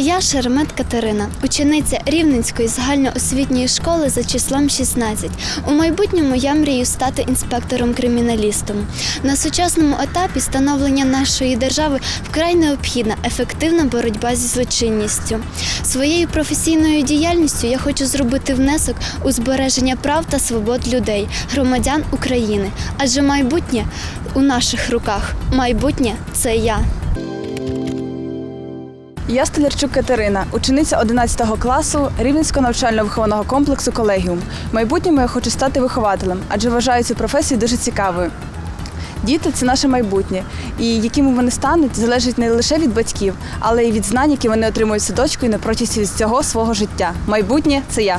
Я Шеремет Катерина, учениця Рівненської загальноосвітньої школи за числом 16. У майбутньому я мрію стати інспектором-криміналістом. На сучасному етапі становлення нашої держави вкрай необхідна ефективна боротьба зі злочинністю. Своєю професійною діяльністю я хочу зробити внесок у збереження прав та свобод людей, громадян України. Адже майбутнє у наших руках. Майбутнє це я. Я Столярчук Катерина, учениця 11 класу Рівненського навчально-вихованого комплексу Колегіум. Майбутньому я хочу стати вихователем, адже вважаю цю професію дуже цікавою. Діти це наше майбутнє, і якими вони стануть, залежить не лише від батьків, але й від знань, які вони отримують садочкою на протязі всього свого життя. Майбутнє це я.